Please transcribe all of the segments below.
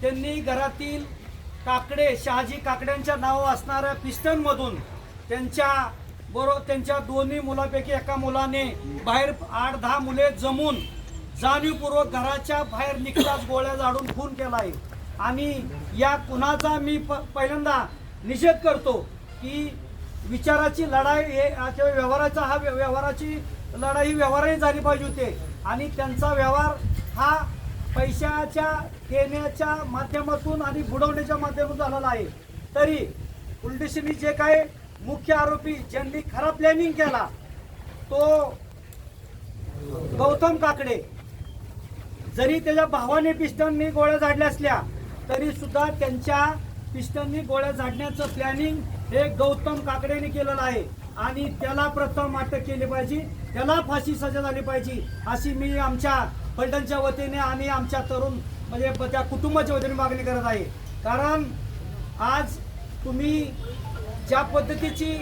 त्यांनी घरातील काकडे शहाजी काकड्यांच्या नाव असणाऱ्या पिस्टनमधून त्यांच्या बरोबर त्यांच्या दोन्ही मुलापैकी एका मुलाने बाहेर आठ दहा मुले जमून जाणीवपूर्वक घराच्या बाहेर निघताच गोळ्या झाडून खून केला आहे आणि या खुनाचा मी प पहिल्यांदा निषेध करतो की विचाराची लढाई हे किंवा व्यवहाराचा हा व्य- व्यवहाराची लढाई व्यवहारही झाली पाहिजे होते. आणि त्यांचा व्यवहार हा पैशाच्या देण्याच्या माध्यमातून आणि बुडवण्याच्या माध्यमातून झालेला आहे. तरी पोलिटिशियननी जे काय मुख्य आरोपी ज्यांनी खरा प्लॅनिंग केला तो गौतम काकडे. जरी त्याच्या भावाने पिस्टननी गोळ्या झाडल्या असल्या तरी सुद्धा त्यांच्या पिस्टननी गोळ्या झाडण्याचं प्लॅनिंग हे गौतम काकडेने केलेलं आहे. आणि त्याला प्रथम अटक केली पाहिजे त्याला फाशी सजा झाली पाहिजे अशी मी आमच्या फलटणच्या वतीने आणि आमच्या तरुण म्हणजे त्या कुटुंबाच्या वतीने मागणी करत आहे. कारण आज तुम्ही ज्या पद्धतीची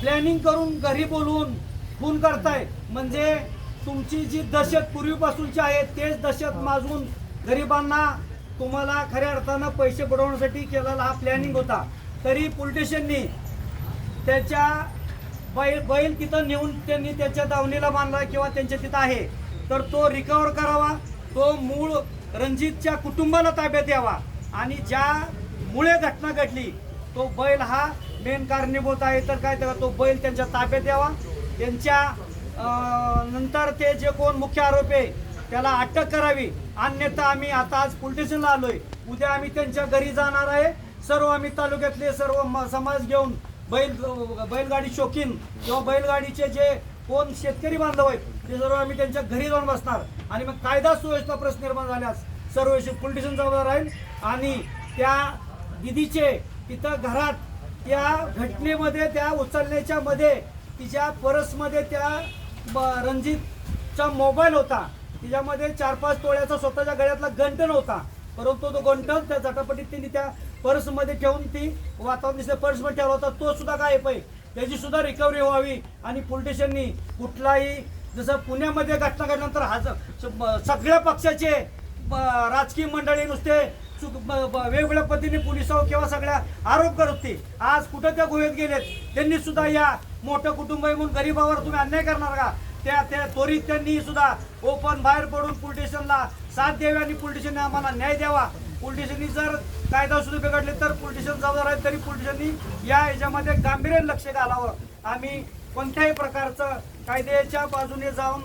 प्लॅनिंग करून घरी बोलवून खून करताय म्हणजे तुमची जी दहशत पूर्वीपासूनची आहे तेच दहशत माजून गरिबांना तुम्हाला खऱ्या अर्थानं पैसे बुडवण्यासाठी केलेला हा प्लॅनिंग होता. तरी पोलिटिशियननी त्याच्या बैल बैल तिथं नेऊन त्यांनी त्याच्या दावणीला बांधला किंवा त्यांच्या तिथं आहे. तर तो रिकवर करावा तो मूळ रणजितच्या कुटुंबाला ताब्यात यावा आणि ज्या मुळे घटना घडली तो बैल हा मेन कारणीभूत आहे. तर काय तर तो बैल त्यांच्या ताब्यात यावा त्यांच्या नंतर ते जे कोण मुख्य आरोपी आहे त्याला अटक करावी. अन्यथा आम्ही आता आज पुलटेशनला आलो आलोय. उद्या आम्ही त्यांच्या घरी जाणार आहे. सर्व आम्ही तालुक्यातले सर्व म- समाज घेऊन बैल बैलगाडी शौकीन किंवा बैलगाडीचे जे कोण शेतकरी बांधव आहेत ते सर्व आम्ही त्यांच्या घरी जाऊन बसणार. आणि मग कायदा सुव्यवस्था प्रश्न निर्माण झाल्यास सर्व पोलिटिशियन जबाबदार राहील. आणि त्या दिदीचे तिथं घरात त्या घटनेमध्ये त्या उचलण्याच्या मध्ये तिच्या परसमध्ये त्या रणजितचा मोबाईल होता. तिच्यामध्ये चार पाच तोळ्याचा स्वतःच्या गळ्यातला गंटन होता. परंतु तो गंटन त्या झटापटीत तिने त्या पर्समध्ये ठेवून ती वातावरण पर्समध्ये ठेवला होता तो सुद्धा काय आहे. त्याची सुद्धा रिकव्हरी व्हावी आणि पोलिटिशियननी कुठलाही जसं पुण्यामध्ये घटना घडल्यानंतर हजार सगळ्या पक्षाचे राजकीय मंडळी नुसते चुक वेगवेगळ्या पद्धतीने पोलिसावर किंवा सगळ्या आरोप करत होते. आज कुठं त्या गोव्यात गेलेत? त्यांनी सुद्धा या मोठं कुटुंब येऊन म्हणून गरीबावर तुम्ही अन्याय करणार का? त्या त्या त्वरित त्यांनी सुद्धा ओपन बाहेर पडून पोलिटिशियनला साथ द्यावी आणि पोलिटिशियनने आम्हाला न्याय द्यावा. पोलिटिशियननी जर कायदा सुरू बिघडले तर पोलिटिशियन जबाबदार आहेत तरी पोलिटिशियननी या याच्यामध्ये गांभीर्याने लक्ष घालावं. आम्ही कोणत्याही प्रकारचं कायद्याच्या बाजूने जाऊन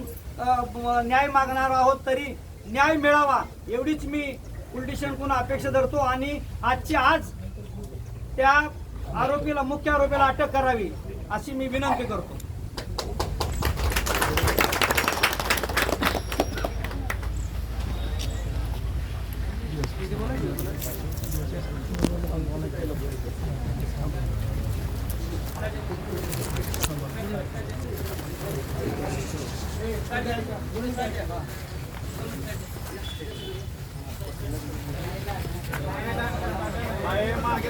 न्याय मागणार आहोत तरी न्याय मिळावा एवढीच मी पोलिटिशियनकडून अपेक्षा धरतो आणि आजची आज त्या आरोपीला मुख्य आरोपीला अटक करावी अशी मी विनंती करतो. मागे